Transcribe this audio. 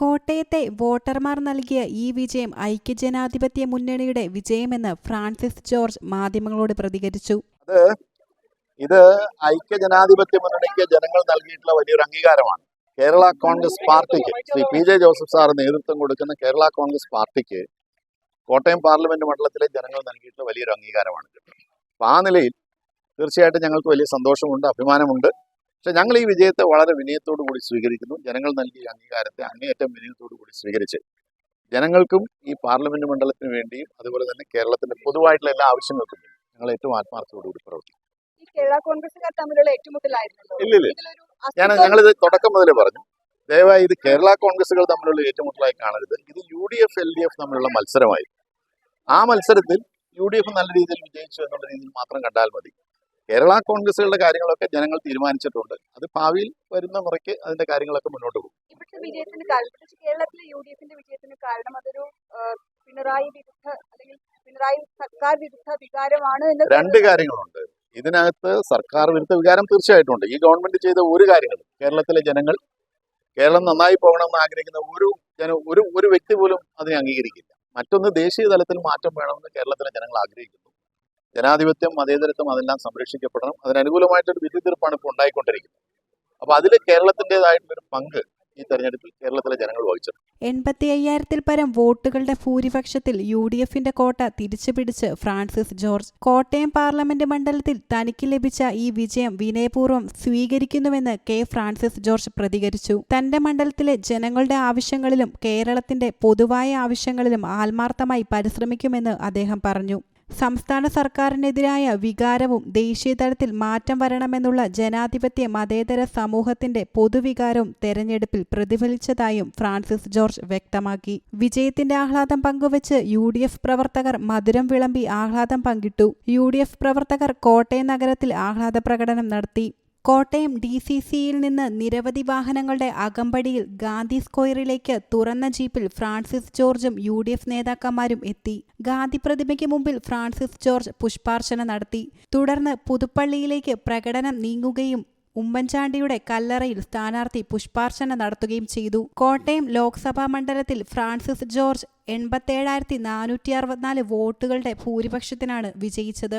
കോട്ടയത്തെ വോട്ടർമാർ നൽകിയ ഈ വിജയം ഐക്യജനാധിപത്യ മുന്നണിയുടെ വിജയമെന്ന് ഫ്രാൻസിസ് ജോർജ് മാധ്യമങ്ങളോട് പ്രതികരിച്ചു. അത് ഇത് ഐക്യജനാധിപത്യ മുന്നണിക്ക് ജനങ്ങൾ നൽകിയിട്ടുള്ള വലിയൊരു അംഗീകാരമാണ്. കേരള കോൺഗ്രസ് പാർട്ടിക്ക് Shri P J Joseph sir നേതൃത്വം കൊടുക്കുന്ന കേരള കോൺഗ്രസ് പാർട്ടിക്ക് കോട്ടയം പാർലമെന്റ് മണ്ഡലത്തിലെ ജനങ്ങൾ നൽകിയിട്ടുള്ള വലിയൊരു അംഗീകാരമാണ്. അപ്പൊ ആ നിലയിൽ തീർച്ചയായിട്ടും ഞങ്ങൾക്ക് വലിയ സന്തോഷമുണ്ട് അഭിമാനമുണ്ട്. പക്ഷെ ഞങ്ങൾ ഈ വിജയത്തെ വളരെ വിനയത്തോടു കൂടി സ്വീകരിക്കുന്നു. ജനങ്ങൾ നൽകിയ അംഗീകാരത്തെ അങ്ങേയറ്റം വിനയത്തോടു കൂടി സ്വീകരിച്ച് ജനങ്ങൾക്കും ഈ പാർലമെന്റ് മണ്ഡലത്തിന് വേണ്ടിയും അതുപോലെ തന്നെ കേരളത്തിന്റെ പൊതുവായിട്ടുള്ള എല്ലാ ആവശ്യങ്ങൾക്കും ഞങ്ങൾ ഏറ്റവും ആത്മാർത്ഥത്തോടുകൂടി പ്രവർത്തിക്കും. ഏറ്റുമുട്ടലായിരുന്നല്ലോ ഇല്ലില്ല ഞാൻ ഞങ്ങളിത് തുടക്കം മുതലേ പറഞ്ഞു. ദയവായി ഇത് കേരള കോൺഗ്രസുകൾ തമ്മിലുള്ള ഏറ്റുമുട്ടലായി കാണരുത്. ഇത് U D F L D F തമ്മിലുള്ള മത്സരമായി ആ മത്സരത്തിൽ യു ഡി എഫ് നല്ല രീതിയിൽ വിജയിച്ചു എന്നുള്ള രീതിയിൽ മാത്രം കണ്ടാൽ മതി. കേരള കോൺഗ്രസുകളുടെ കാര്യങ്ങളൊക്കെ ജനങ്ങൾ തീരുമാനിച്ചിട്ടുണ്ട്. അത് ഭാവിയിൽ വരുന്ന മുറയ്ക്ക് അതിന്റെ കാര്യങ്ങളൊക്കെ മുന്നോട്ട് പോകും. ഇവിടുത്തെ വിജയത്തിന് കേരളത്തിലെ യു ഡി എഫിന്റെ വിജയത്തിന് കാരണം അതൊരു പിണറായി വിരുദ്ധ അല്ലെങ്കിൽ പിണറായി സർക്കാർ വിരുദ്ധ വികാരമാണ് രണ്ട് കാര്യങ്ങളുണ്ട്. ഇതിനകത്ത് സർക്കാർ വിരുദ്ധ വികാരം തീർച്ചയായിട്ടും ഉണ്ട് ഈ ഗവൺമെന്റ് ചെയ്ത ഒരു കാര്യങ്ങൾ കേരളത്തിലെ ജനങ്ങൾ കേരളം നന്നായി പോകണമെന്ന് ആഗ്രഹിക്കുന്ന ഒരു ജന ഒരു ഒരു വ്യക്തി പോലും അതിനെ അംഗീകരിക്കില്ല. മറ്റൊന്ന് ദേശീയ തലത്തിൽ മാറ്റം വേണമെന്ന് കേരളത്തിലെ ജനങ്ങൾ ആഗ്രഹിക്കുന്നു. ജനാധിപത്യം മതേതരത്വം അതെല്ലാം സംരക്ഷിക്കപ്പെടണം. അതിനനുകൂലമായിട്ടൊരു വിധി തീർപ്പാണ് ഇപ്പോൾ ഉണ്ടായിക്കൊണ്ടിരിക്കുന്നത്. അപ്പൊ അതിൽ കേരളത്തിന്റെതായിട്ടുള്ളൊരു പങ്ക് ഈ തെരഞ്ഞെടുപ്പിൽ കേരളത്തിലെ ജനങ്ങൾ വഹിച്ചു എൺപത്തി അയ്യായിരത്തിൽ പരം വോട്ടുകളുടെ ഭൂരിപക്ഷത്തിൽ യു ഡി എഫിന്റെ കോട്ട തിരിച്ചുപിടിച്ച് ഫ്രാൻസിസ് ജോർജ്. കോട്ടയം പാർലമെന്റ് മണ്ഡലത്തിൽ തനിക്ക് ലഭിച്ച ഈ വിജയം വിനയപൂർവം സ്വീകരിക്കുന്നുവെന്ന് കെ ഫ്രാൻസിസ് ജോർജ് പ്രതികരിച്ചു. തന്റെ മണ്ഡലത്തിലെ ജനങ്ങളുടെ ആവശ്യങ്ങളിലും കേരളത്തിന്റെ പൊതുവായ ആവശ്യങ്ങളിലും ആത്മാർത്ഥമായി പരിശ്രമിക്കുമെന്ന് അദ്ദേഹം പറഞ്ഞു. സംസ്ഥാന സർക്കാരിനെതിരായ വികാരവും ദേശീയതലത്തിൽ മാറ്റം വരണമെന്നുള്ള ജനാധിപത്യ മതേതര സമൂഹത്തിന്റെ പൊതുവികാരവും തെരഞ്ഞെടുപ്പിൽ പ്രതിഫലിച്ചതായും ഫ്രാൻസിസ് ജോർജ് വ്യക്തമാക്കി. വിജയത്തിന്റെ ആഹ്ലാദം പങ്കുവച്ച് യു പ്രവർത്തകർ മധുരം വിളമ്പി ആഹ്ലാദം പങ്കിട്ടു. യു പ്രവർത്തകർ കോട്ടയം നഗരത്തിൽ ആഹ്ലാദ പ്രകടനം നടത്തി. കോട്ടയം ഡി സി സിയിൽ നിന്ന് നിരവധി വാഹനങ്ങളുടെ അകമ്പടിയിൽ ഗാന്ധി സ്ക്വയറിലേക്ക് തുറന്ന ജീപ്പിൽ ഫ്രാൻസിസ് ജോർജും യു ഡി എഫ് നേതാക്കന്മാരും എത്തി. ഗാന്ധി പ്രതിമയ്ക്ക് മുമ്പിൽ ഫ്രാൻസിസ് ജോർജ് പുഷ്പാർച്ചന നടത്തി. തുടർന്ന് പുതുപ്പള്ളിയിലേക്ക് പ്രകടനം നീങ്ങുകയും ഉമ്മൻചാണ്ടിയുടെ കല്ലറയിൽ സ്ഥാനാർത്ഥി പുഷ്പാർച്ചന നടത്തുകയും ചെയ്തു. കോട്ടയം ലോക്സഭാ മണ്ഡലത്തിൽ ഫ്രാൻസിസ് ജോർജ് എൺപത്തേഴായിരത്തി നാനൂറ്റി അറുപത്തിനാല് വോട്ടുകളുടെ ഭൂരിപക്ഷത്തിനാണ് വിജയിച്ചത്.